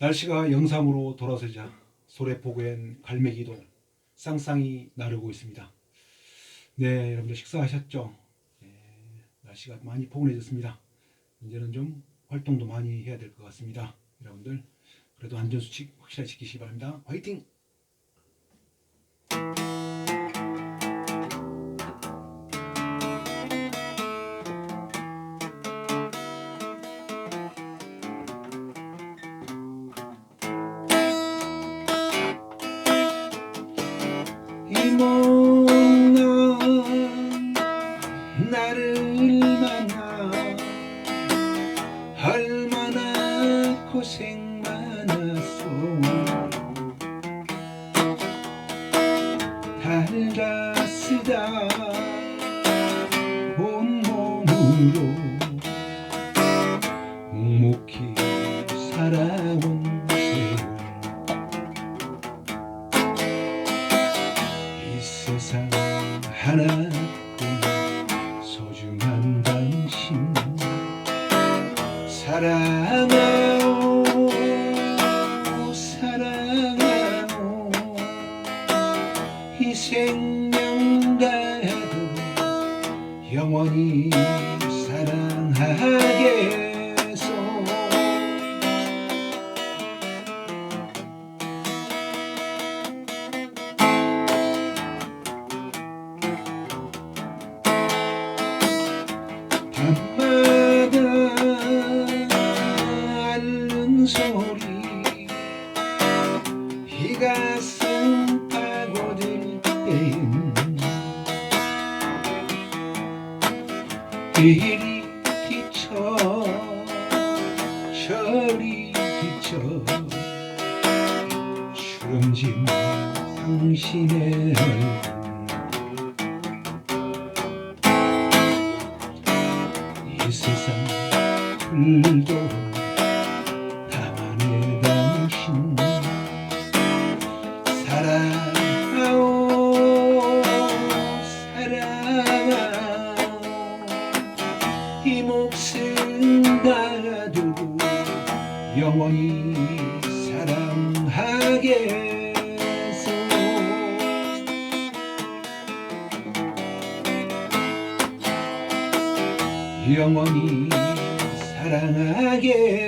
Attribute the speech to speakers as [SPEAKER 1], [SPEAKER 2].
[SPEAKER 1] 날씨가 영상으로 돌아서자 소래포구엔 갈매기도 쌍쌍이 나르고 있습니다. 네, 여러분들 식사하셨죠? 네, 날씨가 많이 포근해졌습니다. 이제는 좀 활동도 많이 해야 될 것 같습니다. 여러분들 그래도 안전수칙 확실히 지키시기 바랍니다. 화이팅! 고생 많았어 달다 쓰다. 온몸으로 묵묵히 살아온 세월 이 세상 하나뿐 소중한 당신. 사랑 영원히 사랑하겠소. 밤마다 앓는 소 이리 비쳐 저리 비쳐 주름진 당신의 이 세상 불도 영원히 사랑하겠소 영원히 사랑하겠소